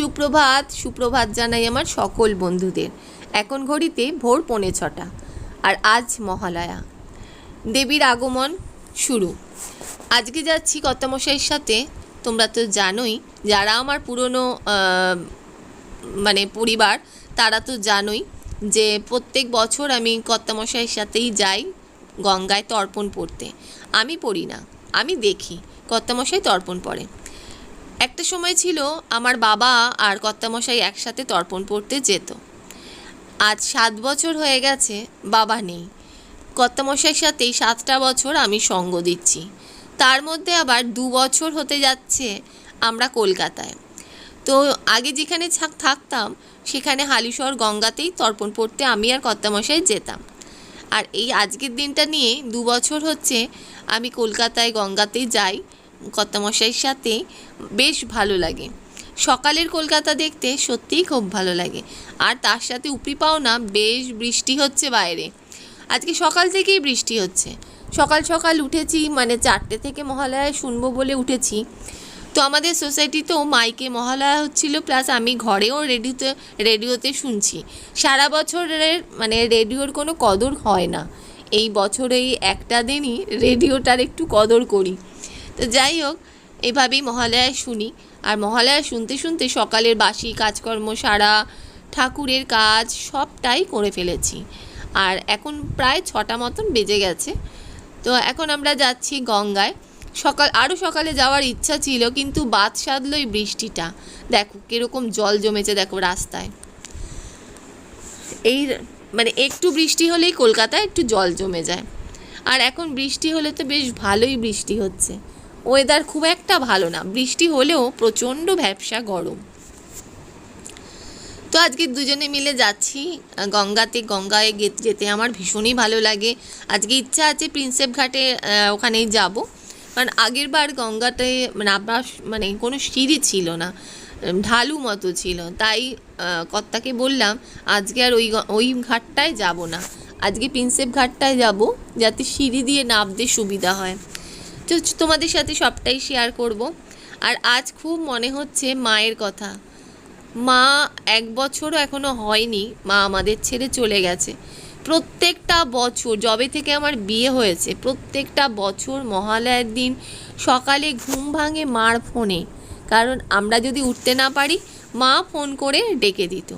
সুপ্রভাত সুপ্রভাত জানাই আমার সকল বন্ধুদের। এখন ঘড়িতে ভোর পৌনে ছটা। আর আজ মহালয়া। দেবীর আগমন শুরু। আজকে যাচ্ছি কর্তামশাইয়ের সাথে। তোমরা তো জানোই, যারা আমার পুরনো মানে পরিবার, তারা তো জানোই যে প্রত্যেক বছর আমি কর্তামশাইয়ের সাথেই যাই গঙ্গায় তর্পণ পড়তে আমি পড়ি না, আমি দেখি। কর্তামশাই তর্পণ পড়ে একটা সময় ছিল আমার বাবা আর কর্তামশাই একসাথে তর্পণ পড়তে যেত। আজ সাত বছর হয়ে গেছে, বাবা নেই। কর্তামশাইয়ের সাথেই সাতটা বছর আমি সঙ্গ দিচ্ছি। তার মধ্যে আবার দু বছর হতে যাচ্ছে আমরা কলকাতায়। তো আগে যেখানে থাক- থাকতাম, সেখানে হালিশহর গঙ্গাতেই তর্পণ পড়তে আমি আর কর্তামশাই যেতাম। আর এই আজকের দিনটা নিয়ে দু বছর হচ্ছে আমি কলকাতায় গঙ্গাতেই যাই। কর্তামশাইয়ের সাথে বেশ ভালো লাগে। সকালের কলকাতা দেখতে সত্যিই খুব ভালো লাগে। আর তার সাথে উপরি পাওনা বেশ বৃষ্টি হচ্ছে বাইরে। আজকে সকাল থেকেই বৃষ্টি হচ্ছে। সকাল সকাল উঠেছি মানে চারটে থেকে মহালয়া শুনব বলে উঠেছি। তো আমাদের সোসাইটিতেও মাইকে মহালয়া হচ্ছিল, প্লাস আমি ঘরেও রেডিওতে রেডিওতে শুনছি। সারা বছরের মানে রেডিওর কোনো কদর হয় না। এই বছরে এই একটা দিনই রেডিওটার একটু কদর করি। তো যাই হোক, এভাবেই মহালয়া শুনি। আর মহালয়া শুনতে শুনতে সকালের বাসি, কাজকর্ম, সারা, ঠাকুরের কাজ সবটাই করে ফেলেছি। আর এখন প্রায় ছটা মতন বেজে গেছে। তো এখন আমরা যাচ্ছি গঙ্গায়। সকাল আরও সকালে যাওয়ার ইচ্ছা ছিল, কিন্তু বাদ সাধলো এই বৃষ্টিটা। দেখো, কীরকম জল জমেছে দেখো রাস্তায়। এই মানে একটু বৃষ্টি হলেই কলকাতায় একটু জল জমে যায়। আর এখন বৃষ্টি হলে তো বেশ ভালোই বৃষ্টি হচ্ছে। ওয়েদার খুব একটা ভালো না। বৃষ্টি হলেও প্রচণ্ড ভ্যাবসা গরম। তো আজকে দুজনে মিলে যাচ্ছি, গঙ্গাতে। গঙ্গায় যেতে আমার ভীষণই ভালো লাগে। আজকে ইচ্ছা আছে প্রিন্সেপ ঘাটে ওখানেই যাব। কারণ আগের বার গঙ্গাতে মানে আবার মানে কোনো সিঁড়ি ছিল না। ঢালু মতো ছিল। তাই কর্তাকে বললাম, আজকে আর ওই ওই ঘাটটায় যাব না। আজকে প্রিন্সেপ ঘাটটায় যাব, যাতে সিঁড়ি দিয়ে নামতে সুবিধা হয়। তো তোমাদের সাথে সবটাই শেয়ার করব। আর আজ খুব মনে হচ্ছে মায়ের কথা। মা এক বছরও এখনও হয়নি, মা আমাদের ছেড়ে চলে গেছে। প্রত্যেকটা বছর, যবে থেকে আমার বিয়ে হয়েছে, প্রত্যেকটা বছর মহালয়ার দিন সকালে ঘুম ভাঙে মার ফোনে। কারণ আমরা যদি উঠতে না পারি, মা ফোন করে ডেকে দিত।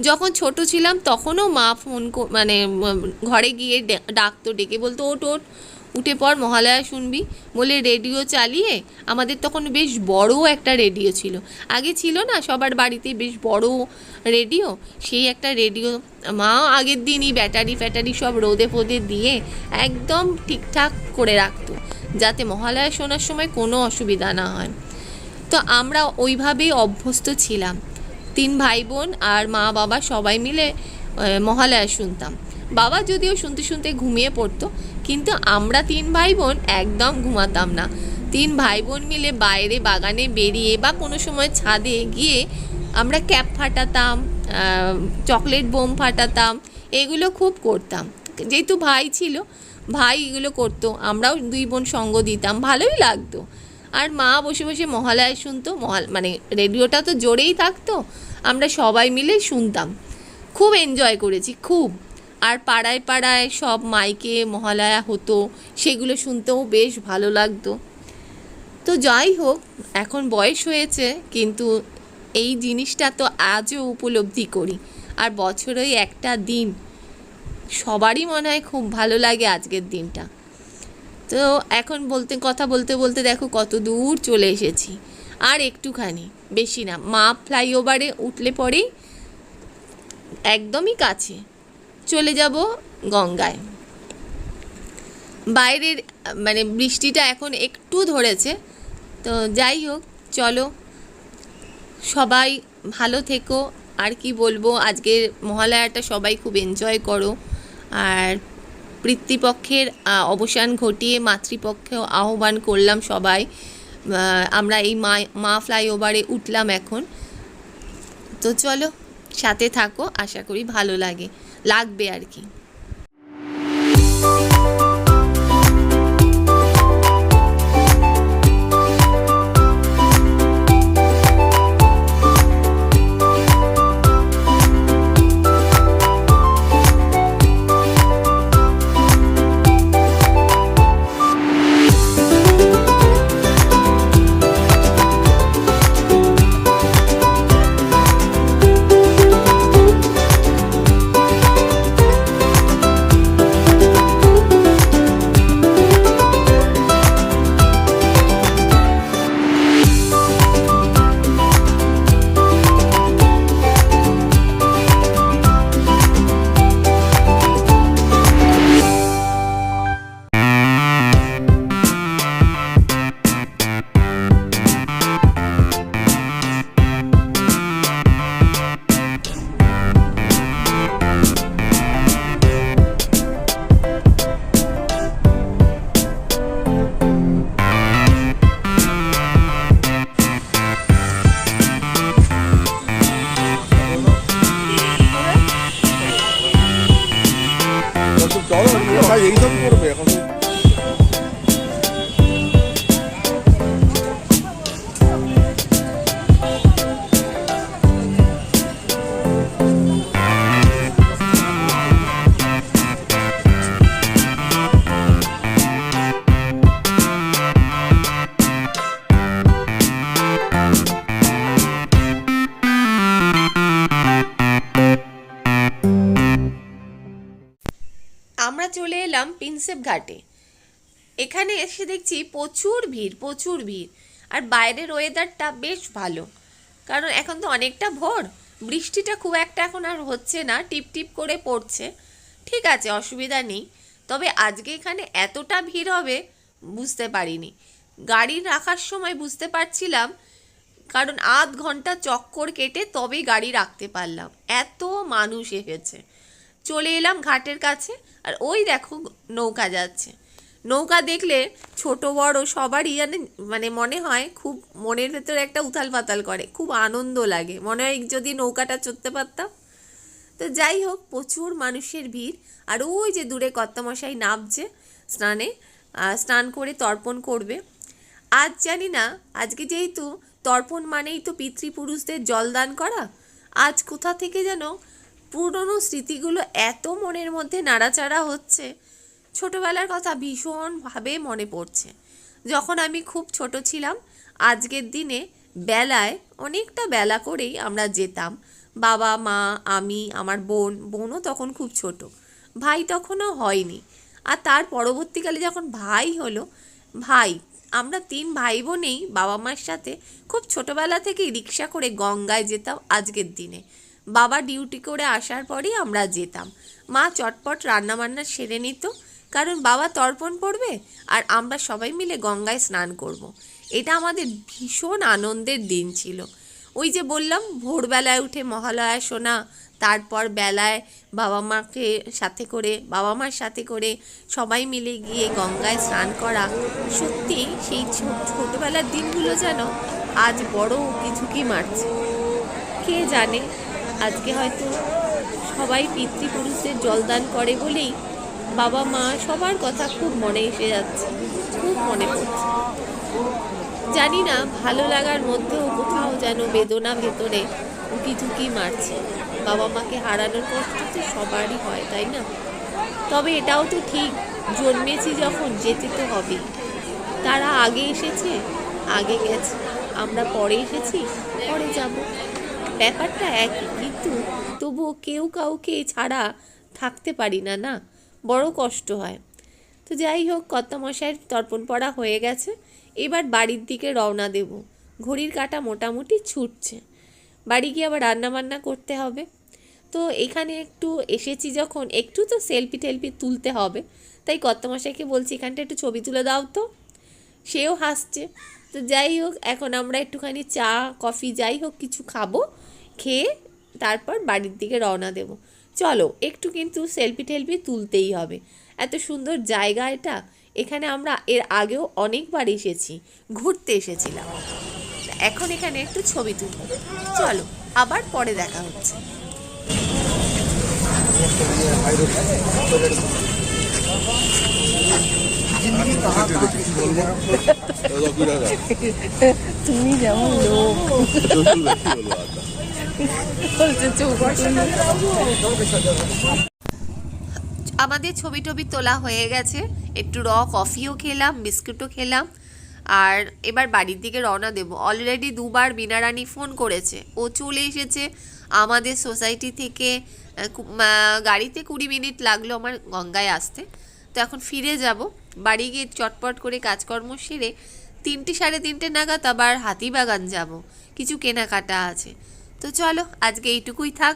যখন ছোট ছিলাম, তখনও মা ফোন মানে ঘরে গিয়ে ডাকতো, ডেকে বলতো ওট ওট উঠে পর মহালয়া শুনবি। বলে রেডিও চালিয়ে, আমাদের তখন বেশ বড় একটা রেডিও ছিল। আগে ছিল না, সবার বাড়িতে বেশ বড় রেডিও সেই একটা রেডিও মা আগের দিনই ব্যাটারি ফ্যাটারি সব রোদে ফোদে দিয়ে একদম ঠিকঠাক করে রাখতো, যাতে মহালয়া শোনার সময় কোনো অসুবিধা না হয়। তো আমরা ওইভাবেই অভ্যস্ত ছিলাম। তিন ভাই বোন আর মা বাবা সবাই মিলে মহালয়া শুনতাম। বাবা যদিও শুনতে শুনতে ঘুমিয়ে পড়তো, কিন্তু আমরা তিন ভাই বোন একদম ঘুমাতাম না। তিন ভাই বোন মিলে বাইরে বাগানে বেরিয়ে বা কোনো সময় ছাদে গিয়ে আমরা ক্যাপ ফাটাতাম চকলেট বোম ফাটাতাম, এগুলো খুব করতাম। যেহেতু ভাই ছিল, ভাই এগুলো করতো, আমরাও দুই বোন সঙ্গ দিতাম, ভালোই লাগতো। আর মা বসে বসে মহালয়া শুনতো, মহাল মানে রেডিওটা তো জোরেই থাকতো, আমরা সবাই মিলে শুনতাম। খুব এনজয় করেছি, খুব। আর পাড়ায় পাড়ায় সব মাইকে মহালয়া হতো, সেগুলো শুনতেও বেশ ভালো লাগতো। তো যাই হোক, এখন বয়স হয়েছে, কিন্তু এই জিনিসটা তো আজও উপলব্ধি করি। আর বছরে একটা দিন, সবারই মনে হয় খুব ভালো লাগে আজকের দিনটা। তো এখন বলতে, কথা বলতে বলতে দেখো কত দূর চলে এসেছি। আর একটুখানি, বেশি না মা ফ্লাইওভারে উঠলে পরেই একদমই কাছে। চলে যাব গঙ্গায়। বাইরের মানে বৃষ্টিটা এখন একটু ধরেছে। তো যাই হোক, চলো। সবাই ভালো থেকো। আর কি বলব, আজকের মহালয়াটা সবাই খুব এনজয় করো। আর পিতৃপক্ষের অবসান ঘটিয়ে মাতৃপক্ষেও আহ্বান করলাম সবাই। আমরা এই মা মা ফ্লাইওভারে উঠলাম এখন। তো চলো, সাথে থাকো। আশা করি ভালো লাগে। লাগবে আর কি। কাজ এইসব করবে চলে এলাম প্রিন্সেপ ঘাটে। এখানে এসে দেখছি প্রচুর ভিড় প্রচুর ভিড়। আর বাইরের ওয়েদারটা বেশ ভালো। কারণ এখন তো অনেকটা ভোর। বৃষ্টিটা খুব একটা এখন আর হচ্ছে না টিপ টিপ করে পড়ছে। ঠিক আছে, অসুবিধা নেই। তবে আজকে এখানে এতটা ভিড় হবে, বুঝতে পারিনি। গাড়ি রাখার সময় বুঝতে পারছিলাম, কারণ আধ ঘণ্টা চক্কর কেটে তবেই গাড়ি রাখতে পারলাম। এত মানুষ এসেছে। চলে এলাম ঘাটের কাছে। আর ওই দেখো নৌকা যাচ্ছে। নৌকা দেখলে ছোট, বড় সবারই জানে মানে মনে হয় খুব মনের ভেতরে একটা উথাল পাতাল করে, খুব আনন্দ লাগে। মনে হয় যদি নৌকাটা চড়তে পারতাম। তো যাই হোক, প্রচুর মানুষের ভিড়। আর ওই যে দূরে কর্তামশাই নামছে স্নানে স্নান করে তর্পণ করবে। আজ জানি না, আজকে যেহেতু তর্পণ মানেই তো পিতৃপুরুষদের জলদান করা, আজ কোথা থেকে যেন পুরনো স্মৃতিগুলো এত মনের মধ্যে নাড়াচাড়া হচ্ছে। ছোটবেলার কথা ভীষণভাবে মনে পড়ছে। যখন আমি খুব ছোট ছিলাম, আজকের দিনে বেলায় অনেকটা বেলা করেই আমরা যেতাম। বাবা, মা, আমি, আমার বোন, বোনও তখন খুব ছোট। ভাই তখনও হয়নি। আর তার পরবর্তীকালে যখন ভাই হলো, ভাই, আমরা তিন ভাই বোনেই বাবা মার সাথে খুব ছোটবেলা থেকেই রিক্সা করে গঙ্গায় যেতাম আজকের দিনে। বাবা ডিউটি করে আসার পরেই আমরা যেতাম। মা চটপট রান্নাবান্না সেরে নিত, কারণ বাবা তর্পণ পড়বে আর আমরা সবাই মিলে গঙ্গায় স্নান করব। এটা আমাদের ভীষণ আনন্দের দিন ছিল। ওই যে বললাম, ভোরবেলায় উঠে মহালয়া শোনা, তারপর বেলায় বাবা মাকে সাথে করে, বাবা মার সাথে করে সবাই মিলে গিয়ে গঙ্গায় স্নান করা। সত্যি সেই ছোটবেলার দিনগুলো যেন আজ বড় উঁকি ঝুঁকি মারছে। কে জানে? আজকে হয়তো সবাই পিতৃপুরুষদের জলদান করে বলেই বাবা, মা সবার কথা খুব মনে এসে যাচ্ছে, খুব মনে পড়ছে। জানি না, ভালো লাগার মধ্যেও কোথাও যেন বেদনা ভেতরে উকি ঝুঁকি মারছে। বাবা মাকে হারানোর কষ্ট তো সবারই হয়, তাই না? তবে এটাও তো ঠিক, জন্মেছি যখন যেতে তো হবেই। তারা আগে এসেছে, আগে গেছে। আমরা পরে এসেছি, পরে যাব। ব্যাপারটা একই, কিন্তু তবুও কেউ কাউকে ছাড়া থাকতে পারি না না? বড় কষ্ট হয়। তো যাই হোক, কর্তামশাইয়ের তর্পণ পড়া হয়ে গেছে। এবার বাড়ির দিকে রওনা দেব। ঘড়ির কাটা মোটামুটি ছুটছে। বাড়ি গিয়ে আবার রান্না বান্না করতে হবে। তো এখানে একটু এসেছি যখন, একটু তো সেলফি টেলফি তুলতে হবে। তাই কর্তামশাইকে বলছি, এখানটা একটু ছবি তুলে দাও তো। সেও হাসছে। তো যাই হোক, এখন আমরা একটুখানি চা, কফি, যাই হোক কিছু খাব। খেয়ে তারপর বাড়ির দিকে রওনা দেব। চলো একটু কিন্তু সেলফি টেলফি তুলতেই হবে। এত সুন্দর জায়গা এটা। এখানে আমরা এর আগেও অনেকবার এসেছি ঘুরতে এসেছিলাম। এখন এখানে একটু ছবি তুলব। চলো আবার পরে দেখা হচ্ছে। তুমি যেমন লোক। আমাদের ছবি টবি তোলা হয়ে গেছে। একটু র কফিও খেলাম, বিস্কুটও খেলাম। আর এবার বাড়ির দিকে রওনা দেব। অলরেডি দুবার বিনারানি ফোন করেছে। ও চলে এসেছে আমাদের সোসাইটি থেকে। গাড়িতে কুড়ি মিনিট লাগল আমার গঙ্গায় আসতে। তো এখন ফিরে যাব। বাড়ি গিয়ে চটপট করে কাজকর্ম সেরে তিনটে সাড়ে তিনটে নাগাদ আবার হাতিবাগান যাব। কিছু কেনাকাটা আছে। তো চলো আজকে এইটুকুই থাক।